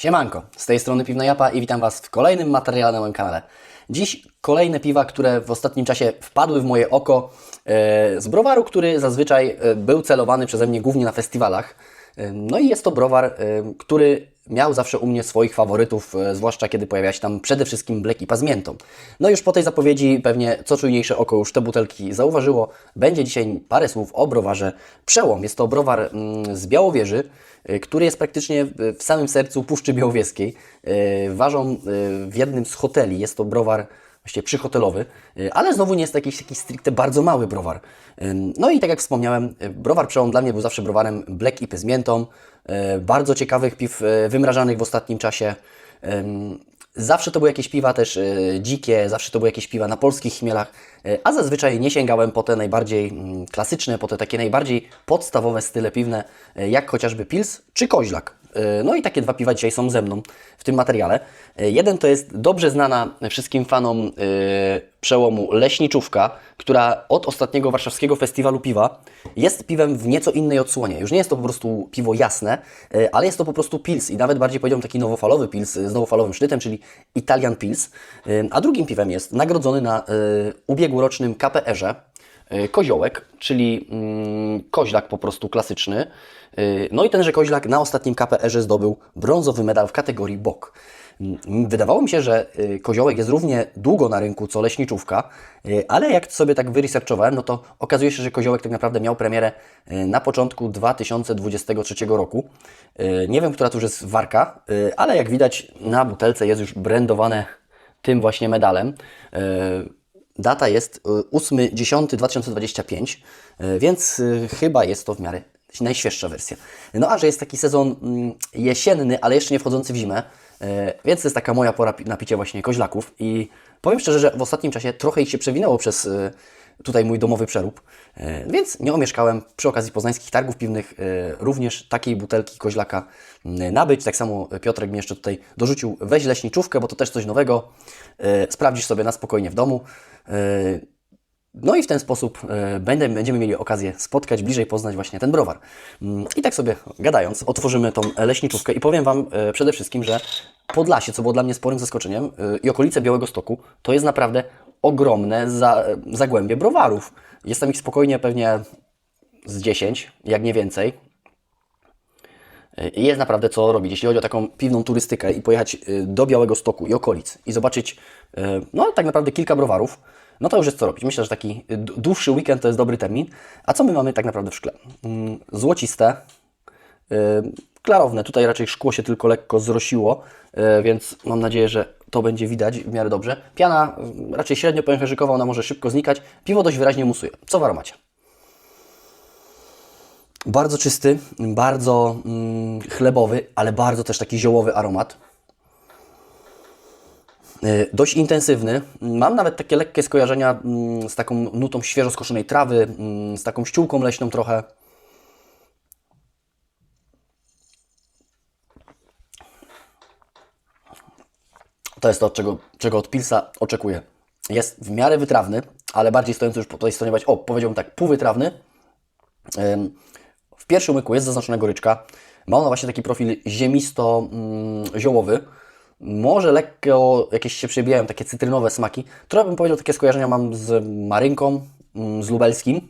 Siemanko, z tej strony Piwna Japa i witam Was w kolejnym materiale na moim kanale. Dziś kolejne piwa, które w ostatnim czasie wpadły w moje oko e, z browaru, który zazwyczaj e, był celowany przeze mnie głównie na festiwalach. No i jest to browar, który miał zawsze u mnie swoich faworytów, e, zwłaszcza kiedy pojawia się tam przede wszystkim Black IPA z. No już po tej zapowiedzi pewnie co czujniejsze oko już te butelki zauważyło. Będzie dzisiaj parę słów o browarze Przełom. Jest to browar z Białowieży, y, który jest praktycznie w- w samym sercu Puszczy Białowieskiej. Y, Ważą y, w jednym z hoteli. Jest to browar właściwie przyhotelowy, y, ale znowu nie jest to jakiś, jakiś stricte bardzo mały browar. No i tak jak wspomniałem, y, browar Przełom dla mnie był zawsze browarem Black IPy z miętą. y, Bardzo ciekawych piw wymrażanych w ostatnim czasie. Zawsze to były jakieś piwa też dzikie, zawsze to były jakieś piwa na polskich chmielach, a zazwyczaj nie sięgałem po te najbardziej mm, klasyczne, po te takie najbardziej podstawowe style piwne, jak chociażby Pils czy Koźlak. Y, No i takie dwa piwa dzisiaj są ze mną w tym materiale. Y, Jeden to jest dobrze znana wszystkim fanom y, przełomu Leśniczówka, która od ostatniego warszawskiego festiwalu piwa jest piwem w nieco innej odsłonie. Już nie jest to po prostu piwo jasne, ale jest to po prostu pils i nawet bardziej powiedziałbym taki nowofalowy pils z nowofalowym sznytem, czyli Italian Pils. A drugim piwem jest nagrodzony na ubiegłorocznym KPR-ze koziołek, czyli mm, koźlak po prostu klasyczny. Y, No i tenże koźlak na ostatnim KPR-ze zdobył brązowy medal w kategorii bok. Mm, Wydawało mi się, że y, koziołek jest równie długo na rynku co leśniczówka, ale jak sobie tak wyresearchowałem, no to okazuje się, że koziołek tak naprawdę miał premierę na początku 2023 roku. Nie wiem, która to już jest warka, ale jak widać na butelce jest już brandowane tym właśnie medalem. Y, Data jest y, 8.10.2025, y, więc y, chyba jest to w miarę najświeższa wersja. No a że jest taki sezon mm, jesienny, ale jeszcze nie wchodzący w zimę, y, więc to jest taka moja pora na picie właśnie koźlaków i powiem szczerze, że w ostatnim czasie trochę ich się przewinęło przez y, tutaj mój domowy przerób, y, więc nie omieszkałem przy okazji poznańskich targów piwnych y, również takiej butelki koźlaka y, nabyć. Tak samo Piotrek mi jeszcze tutaj dorzucił weź leśniczówkę, bo to też coś nowego. Sprawdzisz sobie na spokojnie w domu. No i w ten sposób e, będziemy mieli okazję spotkać, bliżej poznać właśnie ten browar. Mm, I tak sobie gadając, otworzymy tą leśniczówkę i powiem Wam e, przede wszystkim, że Podlasie, co było dla mnie sporym zaskoczeniem, e, i okolice Białego Stoku, to jest naprawdę ogromne za, zagłębie browarów. Jest tam ich spokojnie pewnie z 10, jak nie więcej. Jest naprawdę co robić. Jeśli chodzi o taką piwną turystykę i pojechać y, do Białego Stoku i okolic i zobaczyć, y, no tak naprawdę kilka browarów, no to już jest co robić. Myślę, że taki dłuższy weekend to jest dobry termin. A co my mamy tak naprawdę w szkle? Mm, Złociste, y, klarowne. Tutaj raczej szkło się tylko lekko zrosiło, więc mam nadzieję, że to będzie widać w miarę dobrze. Piana y, raczej średnio pęcherzykowa, ona może szybko znikać. Piwo dość wyraźnie musuje. Co w aromacie? Bardzo czysty, bardzo mm, chlebowy, ale bardzo też taki ziołowy aromat. Y, Dość intensywny. Mam nawet takie lekkie skojarzenia mm, z taką nutą świeżo skoszonej trawy, mm, z taką ściółką leśną trochę. To jest to, czego, czego od Pilsa oczekuję. Jest w miarę wytrawny, ale bardziej stojący już po tej stronie, o, powiedziałbym tak, półwytrawny. W pierwszym łyku jest zaznaczona goryczka. Ma ona właśnie taki profil ziemisto-ziołowy. Może lekko jakieś się przebijają takie cytrynowe smaki. Trochę bym powiedział, takie skojarzenia mam z marynką, mm, z lubelskim,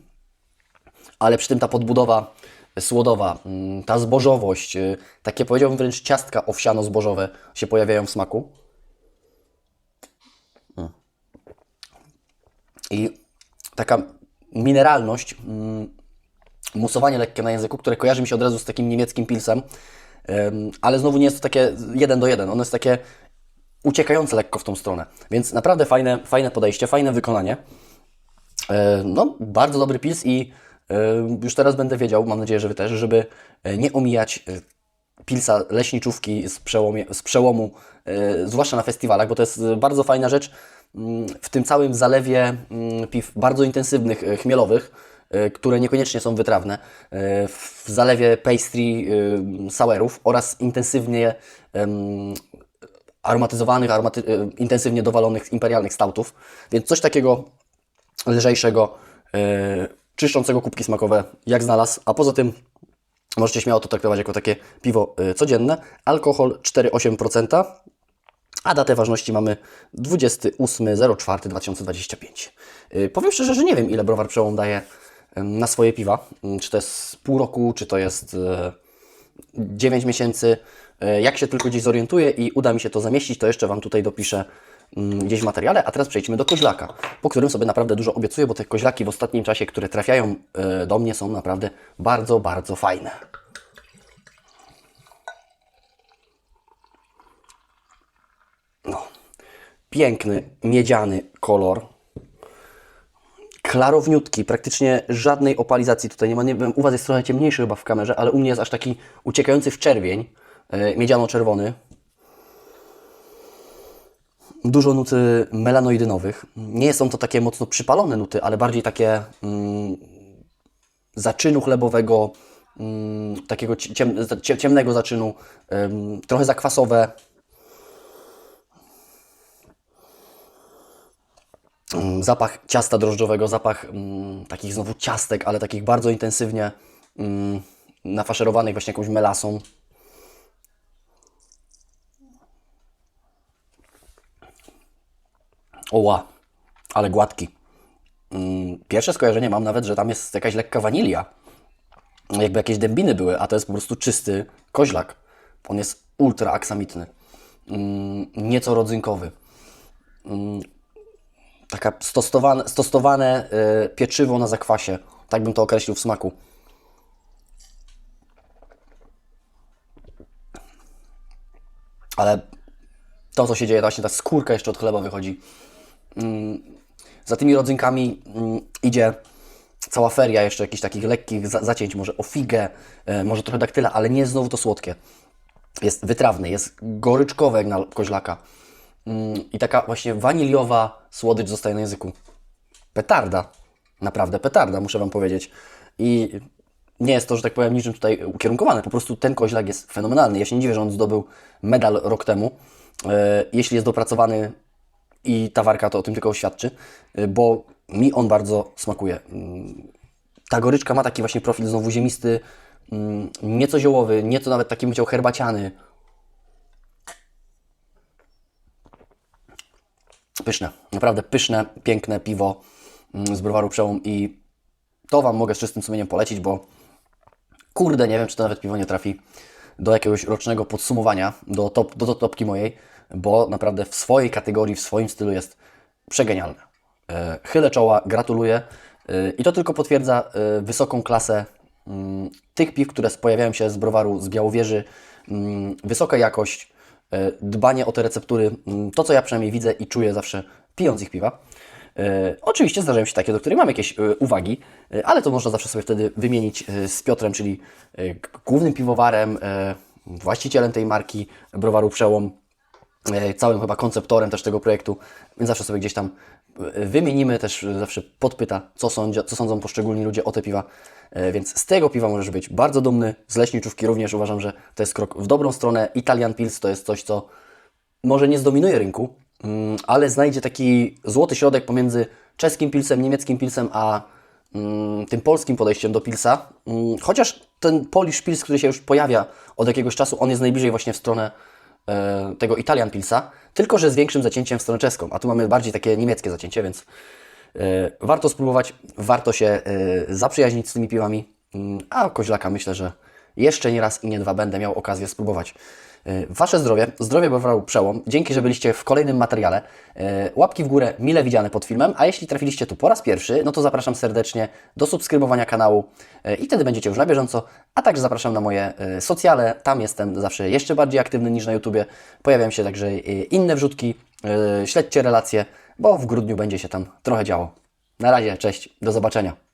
ale przy tym ta podbudowa słodowa, mm, ta zbożowość, y, takie powiedziałbym wręcz ciastka owsiano-zbożowe się pojawiają w smaku. I taka mineralność, mm, musowanie lekkie na języku, które kojarzy mi się od razu z takim niemieckim pilsem, ale znowu nie jest to takie jeden do jeden. Ono jest takie uciekające lekko w tą stronę. Więc naprawdę fajne, fajne podejście, fajne wykonanie. E, No, bardzo dobry pils i e, już teraz będę wiedział, mam nadzieję, że Wy też, żeby e, nie omijać pilsa leśniczówki z, przełomie, z przełomu, zwłaszcza na festiwalach, bo to jest bardzo fajna rzecz w tym całym zalewie mm, piw bardzo intensywnych, e, chmielowych, e, które niekoniecznie są wytrawne, e, w zalewie pastry sourów oraz intensywnie aromatyzowanych, aromaty, intensywnie dowalonych imperialnych stoutów, więc coś takiego lżejszego, czyszczącego kubki smakowe, jak znalazł, a poza tym Możecie śmiało to traktować jako takie piwo codzienne. Alkohol 4,8%, a datę ważności mamy 28.04.2025. Yy, Powiem szczerze, że nie wiem, ile browar przełom daje na swoje piwa. Ym, Czy to jest pół roku, czy to jest yy, 9 miesięcy. Yy, Jak się tylko gdzieś zorientuję i uda mi się to zamieścić, to jeszcze Wam tutaj dopiszę ym, gdzieś w materiale. A teraz przejdźmy do koźlaka, po którym sobie naprawdę dużo obiecuję, bo te koźlaki w ostatnim czasie, które trafiają yy, do mnie, są naprawdę bardzo, bardzo fajne. Piękny, miedziany kolor. Klarowniutki, praktycznie żadnej opalizacji tutaj nie ma. Nie wiem, u Was jest trochę ciemniejszy chyba w kamerze, ale u mnie jest aż taki uciekający w czerwień, yy, miedziano-czerwony. Dużo nuty melanoidynowych. Nie są to takie mocno przypalone nuty, ale bardziej takie mm, zaczynu chlebowego, mm, takiego ciem, cie- ciemnego zaczynu, trochę zakwasowe. Zapach ciasta drożdżowego, zapach mm, takich znowu ciastek, ale takich bardzo intensywnie mm, nafaszerowanych właśnie jakąś melasą. Oła, ale gładki. Mm, Pierwsze skojarzenie mam nawet, że tam jest jakaś lekka wanilia. Jakby jakieś dębiny były, a to jest po prostu czysty koźlak. On jest ultra aksamitny. Mm, Nieco rodzynkowy taka stosowane, stosowane y, pieczywo na zakwasie. Tak bym to określił w smaku. Ale to, co się dzieje, właśnie ta skórka jeszcze od chleba wychodzi. Mm, za tymi rodzynkami mm, idzie cała feria jeszcze jakichś takich lekkich za zacięć, może o figę, y, może trochę daktyla, ale nie znowu to słodkie. Jest wytrawny, jest goryczkowe jak na koźlaka. Mm, I taka właśnie waniliowa słodycz zostaje na języku. Petarda. Naprawdę petarda, muszę Wam powiedzieć. I nie jest to, że tak powiem, niczym tutaj ukierunkowane. Po prostu ten koźlak jest fenomenalny. Ja się nie dziwię, że on zdobył medal rok temu. E, Jeśli jest dopracowany i ta warka to o tym tylko świadczy, e, bo mi on bardzo smakuje. Mm, Ta goryczka ma taki właśnie profil znowu ziemisty, mm, nieco ziołowy, nieco nawet taki bym chciał herbaciany. Pyszne, naprawdę pyszne, piękne piwo mm, z browaru Przełom i to Wam mogę z czystym sumieniem polecić, bo kurde, nie wiem, czy to nawet piwo nie trafi do jakiegoś rocznego podsumowania, do, top, do, do topki mojej, bo naprawdę w swojej kategorii, w swoim stylu jest przegenialne. E, Chylę czoła, gratuluję E, i to tylko potwierdza e, wysoką klasę mm, tych piw, które pojawiają się z browaru z Białowieży, mm, wysoka jakość, dbanie o te receptury, mm, to co ja przynajmniej widzę i czuję zawsze pijąc ich piwa. E, Oczywiście zdarzają się takie, do których mam jakieś e, uwagi, e, ale to można zawsze sobie wtedy wymienić e, z Piotrem, czyli e, głównym piwowarem, e, właścicielem tej marki browaru Przełom, e, całym chyba konceptorem też tego projektu, więc zawsze sobie gdzieś tam e, wymienimy, też e, zawsze podpyta, co, sądzia, co sądzą poszczególni ludzie o te piwa, E, więc z tego piwa możesz być bardzo dumny, z leśniczówki również uważam, że to jest krok w dobrą stronę. Italian Pils to jest coś, co może nie zdominuje rynku, mm, ale znajdzie taki złoty środek pomiędzy czeskim pilsem, niemieckim pilsem, a mm, tym polskim podejściem do pilsa. Mm, Chociaż ten Polish Pils, który się już pojawia od jakiegoś czasu, on jest najbliżej właśnie w stronę e, tego Italian Pilsa, tylko że z większym zacięciem w stronę czeską, a tu mamy bardziej takie niemieckie zacięcie, więc e, warto spróbować, warto się e, zaprzyjaźnić z tymi piwami, Mm, a koźlaka myślę, że jeszcze nie raz i nie dwa będę miał okazję spróbować. E, Wasze zdrowie, zdrowie browaru Przełom. Dzięki, że byliście w kolejnym materiale. E, Łapki w górę mile widziane pod filmem, a jeśli trafiliście tu po raz pierwszy, no to zapraszam serdecznie do subskrybowania kanału e, i wtedy będziecie już na bieżąco, a także zapraszam na moje socjale. Tam jestem zawsze jeszcze bardziej aktywny niż na YouTubie. Pojawiają się także inne wrzutki. Śledźcie relacje, bo w grudniu będzie się tam trochę działo. Na razie, cześć, do zobaczenia.